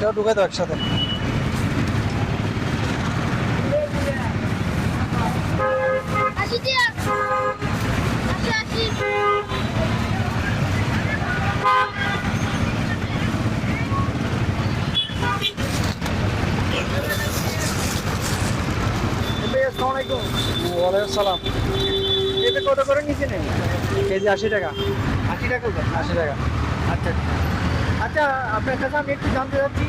এটাও ঢুকে দাও একসাথে। ওয়ালাইকুম সালাম। এটা কত করে নিয়েছেন? কেজি আশি টাকা। আশি টাকা আশি টাকা। আচ্ছা আচ্ছা। আচ্ছা আপনার কাছে আমি একটু জানতে চাচ্ছি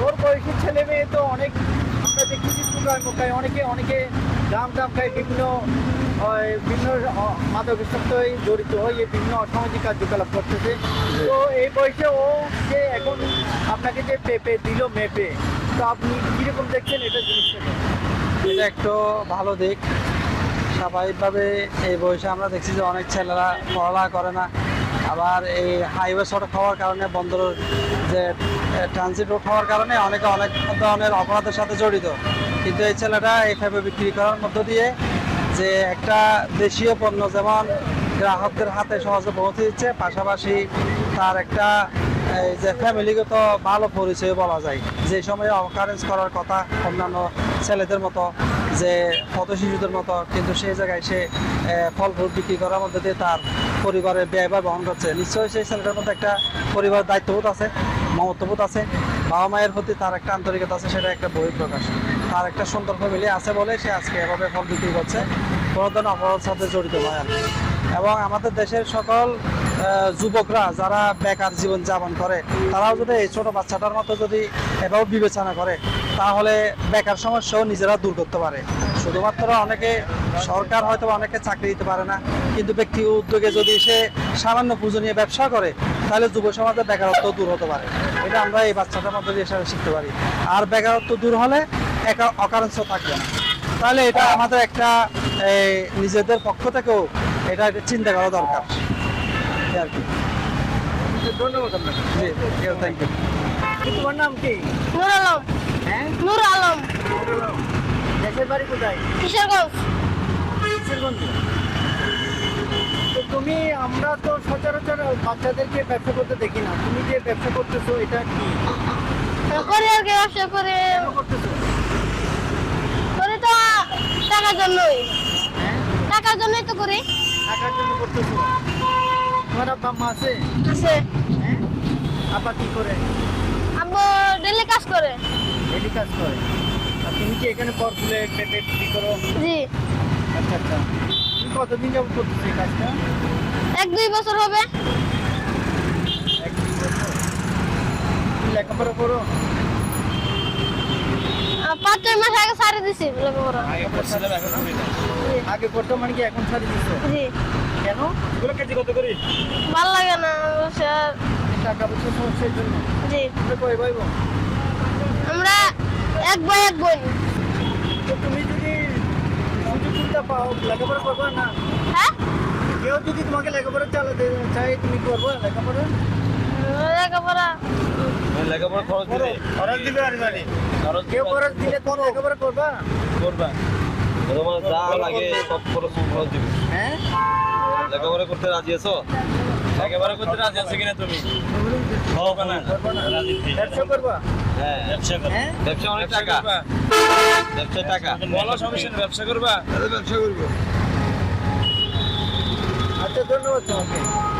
ওর বয়সী ছেলে মেয়ে তো অনেক আমরা দেখতেছি টুকায় মুখায় অনেকে অনেকে দাম দাম খায় বিভিন্ন বিভিন্ন অ- মাদকাসক্তই জড়িত হয়ে বিভিন্ন অসামাজিক কার্যকলাপ করতেছে। তো এই বয়সে ও যে এখন আপনাকে যে পেপে দিল মেপে তো আপনি কীরকম দেখছেন এটা জিনিসটাকে এটা একটু ভালো দিক। স্বাভাবিকভাবে এই বয়সে আমরা দেখছি যে অনেক ছেলেরা পড়ালেখা করে না। আবার এই হাইওয়ে সড়ক হওয়ার কারণে বন্দরের যে ট্রানজিট রোড হওয়ার কারণে অনেকে অনেক ধরনের অপরাধের সাথে জড়িত। কিন্তু এই ছেলেটা এইভাবে বিক্রি করার মধ্য দিয়ে যে একটা দেশীয় পণ্য যেমন গ্রাহকদের হাতে সহজে পৌঁছে দিচ্ছে, পাশাপাশি তার একটা এই যে ফ্যামিলিগত ভালো পরিচয় বলা যায়। যে সময়ে অকারেন্স করার কথা অন্যান্য ছেলেদের মতো, যে পথ শিশুদের মতো, কিন্তু সেই জায়গায় সে ফল ফ্রুট বিক্রি করার মধ্যে দিয়ে তার পরিবারের ব্যয়ভার বহন করছে। নিশ্চয়ই সেই ছেলেটার মধ্যে একটা পরিবারের দায়িত্ববোধ আছে, মমত্ববোধ আছে, বাবা মায়ের প্রতি তার একটা আন্তরিকতা আছে, সেটা একটা বহিঃপ্রকাশ তার একটা সুন্দর ফ্যামিলি আছে বলে সে আজকে এভাবে ফল বিক্রি করছে। কোনো ধরনের অপরাধের সাথে জড়িত নয় আর এবং আমাদের দেশের সকল যুবকরা যারা বেকার জীবন যাপন করে, তারাও যদি এই ছোটো বাচ্চাটার মতো যদি এভাবে বিবেচনা করে, তাহলে বেকার সমস্যাও নিজেরা দূর করতে পারে। শুধুমাত্র অনেকে সরকার হয়তো অনেকে চাকরি দিতে পারে না কিন্তু ব্যক্তি উদ্যোগে যদি সে সামান্য পুজো নিয়ে ব্যবসা করে তাহলে যুব সমাজে বেকারত্ব দূর হতে পারে। এটা আমরা এই বাচ্চাটার মধ্যে দিয়ে শিখতে পারি। আর বেকারত্ব দূর হলে একা অকারেন্স থাকবে না। তাহলে এটা আমাদের একটা নিজেদের পক্ষ থেকেও এটা একটা চিন্তা করা দরকার। আর কি। ধন্যবাদ আপনাকে। জি থ্যাংক ইউ তোমার নাম কি? নূর আলম। হ্যাঁ? নূর আলম। দেশের বাড়ি কোথায়? কিশোরগঞ্জ। কিশোরগঞ্জে? আমরা তো সচরাচর বাচ্চাদেরকে ব্যবসা করতে দেখি না। তুমি যে ব্যবসা করতেছো এটা কি? করি আর ব্যবসা করে। করি তো টাকার জন্যই। হ্যাঁ? টাকার জন্যই তো করি। টাকার জন্য করতেছো? তোমার আব্বা মা আছে? আছে। হ্যাঁ? আব্বা কি করে? আব্বু ডেলি কাজ করে। ডেলি কাজ করে? আর তুমি কি এখানে পর ফুলে পেঁপে বিক্রি করো? জি। আচ্ছা আচ্ছা। তুমি কতদিন যাবত করতেছো এই কাজটা? এক দুই বছর হবে। লেখাপড়া করো পাঁচ ছয় মাস আগে সারি দিছি লেখাপড়া আগে করতো মানে কি এখন ছাড়ি দিছো? জি। কেন? এগুলো কেজি কত করে? ভালো লাগে না স্যার টাকা পয়সা সমস্যার জন্য। জি। আমরা কয় ভাই আমরা এক ভাই এক বোন। তুমি যদি সুযোগ সুবিধা পাও লেখাপড়া করবা না? হ্যাঁ? কেউ যদি তোমাকে লেখাপড়া চালাতে চাই তুমি করব? লেখাপড়া? লেখাপড়া। লেখাপড়া খরচ দিবে আর জানি খরচ কেউ খরচ দিলে তুমি লেখাপড়া করবা? করবা। তোমার যা লাগে সব খরচ খরচ দিবে। হ্যাঁ? লেখাপড়া করতে রাজি আছো? লেখাপড়া করতে রাজি আছো কিনা তুমি? হবে না। করবা। ব্যবসা হ্যাঁ। ব্যবসা হ্যাঁ? ব্যবসা অনেক টাকা। ব্যবসা টাকা। বলো সমস্যা ব্যবসা করবা? ব্যবসা করব। ধন্যবাদ তোমাকে।